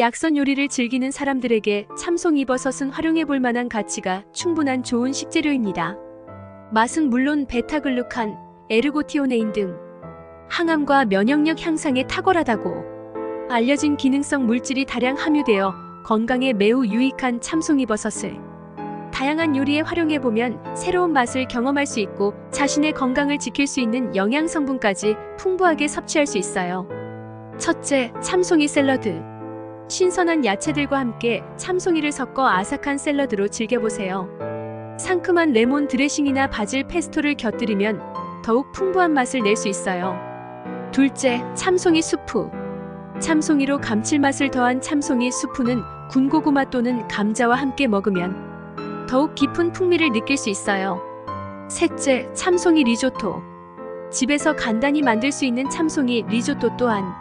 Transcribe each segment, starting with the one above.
약선 요리를 즐기는 사람들에게 참송 이버섯은 활용해 볼 만한 가치가 충분한 좋은 식재료입니다. 맛은 물론 베타글루칸, 에르고티오네인 등 항암과 면역력 향상에 탁월하다고 알려진 기능성 물질이 다량 함유되어 건강에 매우 유익한 참송이버섯을 다양한 요리에 활용해 보면 새로운 맛을 경험할 수 있고 자신의 건강을 지킬 수 있는 영양 성분까지 풍부하게 섭취할 수 있어요. 첫째, 참송이 샐러드. 신선한 야채들과 함께 참송이를 섞어 아삭한 샐러드로 즐겨보세요. 상큼한 레몬 드레싱이나 바질 페스토를 곁들이면 더욱 풍부한 맛을 낼 수 있어요. 둘째, 참송이 수프. 참송이로 감칠맛을 더한 참송이 수프는 군고구마 또는 감자와 함께 먹으면 더욱 깊은 풍미를 느낄 수 있어요. 셋째, 참송이 리조토. 집에서 간단히 만들 수 있는 참송이 리조토 또한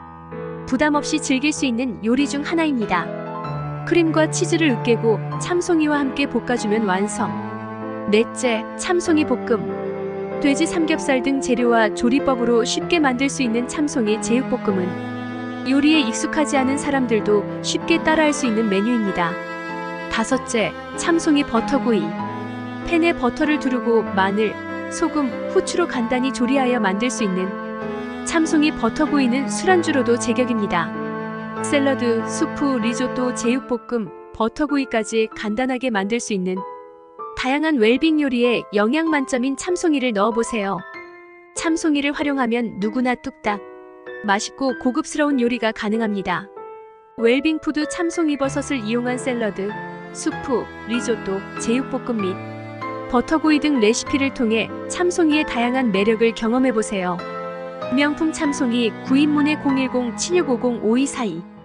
부담 없이 즐길 수 있는 요리 중 하나입니다. 크림과 치즈를 으깨고 참송이와 함께 볶아주면 완성. 넷째, 참송이 볶음. 돼지 삼겹살 등 재료와 조리법으로 쉽게 만들 수 있는 참송이 제육볶음은 요리에 익숙하지 않은 사람들도 쉽게 따라할 수 있는 메뉴입니다. 다섯째, 참송이 버터구이. 팬에 버터를 두르고 마늘, 소금, 후추로 간단히 조리하여 만들 수 있는 참송이 버터구이는 술안주로도 제격입니다. 샐러드, 수프, 리조또, 제육볶음, 버터구이까지 간단하게 만들 수 있는 다양한 웰빙 요리에 영양 만점인 참송이를 넣어보세요. 참송이를 활용하면 누구나 뚝딱 맛있고 고급스러운 요리가 가능합니다. 웰빙 푸드 참송이 버섯을 이용한 샐러드, 수프, 리조또, 제육볶음 및 버터구이 등 레시피를 통해 참송이의 다양한 매력을 경험해보세요. 명품 참송이 구입문의 010-7650-5242